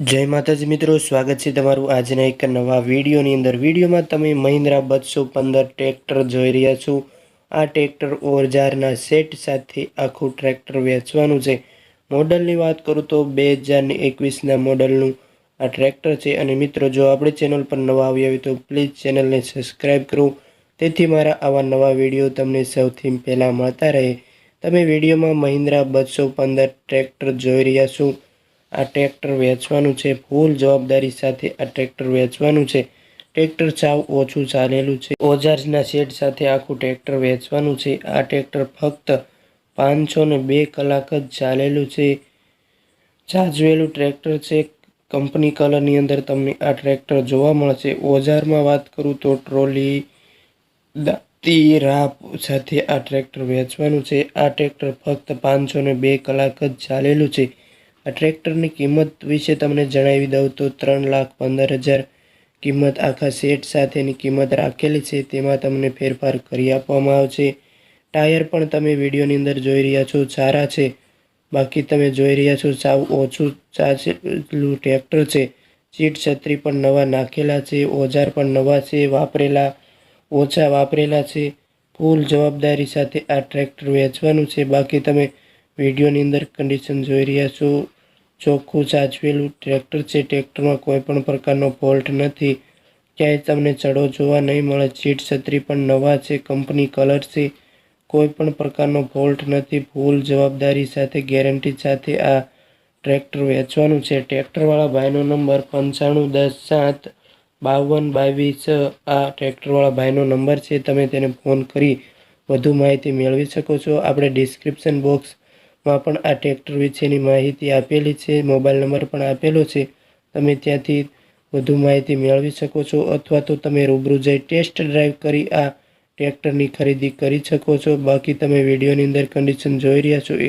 જય માતાજી મિત્રો, સ્વાગત છે તમારું આજના એક નવા વિડીયોની અંદર. વિડીયોમાં તમે મહિન્દ્રા બસો પંદર ટ્રેક્ટર જોઈ રહ્યા છો. આ ટ્રેક્ટર ઓરજારના સેટ સાથે આખું ટ્રેક્ટર વેચવાનું છે. મોડલની વાત કરું તો બે હજારની એકવીસના મોડલનું આ ટ્રેક્ટર છે. અને મિત્રો, જો આપણે ચેનલ પર નવા આવ્યા હોય તો પ્લીઝ ચેનલને સબસ્ક્રાઈબ કરો. તેથી મારા આવા નવા વીડિયો તમને સૌથી પહેલાં મળતા રહે. તમે વિડીયોમાં મહિન્દ્રા બસો પંદર ટ્રેક્ટર જોઈ રહ્યા છો. આ ટ્રેક્ટર વેચવાનું છે. ફૂલ જવાબદારી સાથે આ ટ્રેક્ટર વેચવાનું છે. ટ્રેક્ટર સાવ ઓછું ચાલેલું છે. ઓજાર્સના શેડ સાથે આખું ટ્રેક્ટર વેચવાનું છે. આ ટ્રેક્ટર ફક્ત પાંચસો ને બે કલાક જ ચાલેલું છે. ચાજવેલું ટ્રેક્ટર છે. કંપની કલરની અંદર તમને આ ટ્રેક્ટર જોવા મળશે. ઓજારમાં વાત કરું તો ટ્રોલી, દાંતી, રાપ સાથે આ ટ્રેક્ટર વેચવાનું છે. આ ટ્રેક્ટર ફક્ત પાંચસો ને બે કલાક જ ચાલેલું છે. આ ટ્રેક્ટરની કિંમત વિશે તમને જણાવી દઉં તો ત્રણ લાખ પંદર હજાર કિંમત આખા સેટ સાથેની કિંમત રાખેલી છે. તેમાં તમને ફેરફાર કરી આપવામાં આવશે. ટાયર પણ તમે વિડીયોની અંદર જોઈ રહ્યા છો, સારા છે. બાકી તમે જોઈ રહ્યા છો સાવ ઓછું ચાલેલું ટ્રેક્ટર છે. સીટ છત્રી પણ નવા નાખેલા છે, ઓજાર પણ નવા છે, વાપરેલા, ઓછા વાપરેલા છે. ફૂલ જવાબદારી સાથે આ ટ્રેક્ટર વેચવાનું છે. બાકી તમે વિડીયોની અંદર કન્ડિશન જોઈ રહ્યા છો. ચોખ્ખું સાચવેલું ટ્રેક્ટર છે. ટ્રેક્ટરમાં કોઈ પણ પ્રકારનો ફોલ્ટ નથી. ક્યાંય તમને ચડો જોવા નહીં મળે. સીટ છત્રી પણ નવા છે. કંપની કલર છે. કોઈ પણ પ્રકારનો ફોલ્ટ નથી. ફૂલ જવાબદારી સાથે ગેરંટી સાથે આ ટ્રેક્ટર વેચવાનું છે. ટ્રેક્ટરવાળા ભાઈનો નંબર પંચાણું, દસ, સાત, બાવન, બાવીસ, આ ટ્રેક્ટરવાળા ભાઈનો નંબર છે. તમે તેને ફોન કરી વધુ માહિતી મેળવી શકો છો. આપણે ડિસ્ક્રિપ્શન બોક્સમાં પણ આ ટ્રેક્ટર વિશેની માહિતી આપેલી છે મોબાઈલ નંબર પણ આપેલો છે. તમે ત્યાંથી વધુ માહિતી મેળવી શકો છો અથવા તો તમે રૂબરૂ જઈ ટેસ્ટ ડ્રાઈવ કરી આ ટ્રેક્ટરની ખરીદી કરી શકો છો. બાકી તમે વિડીયોની અંદર કન્ડિશન જોઈ રહ્યા છો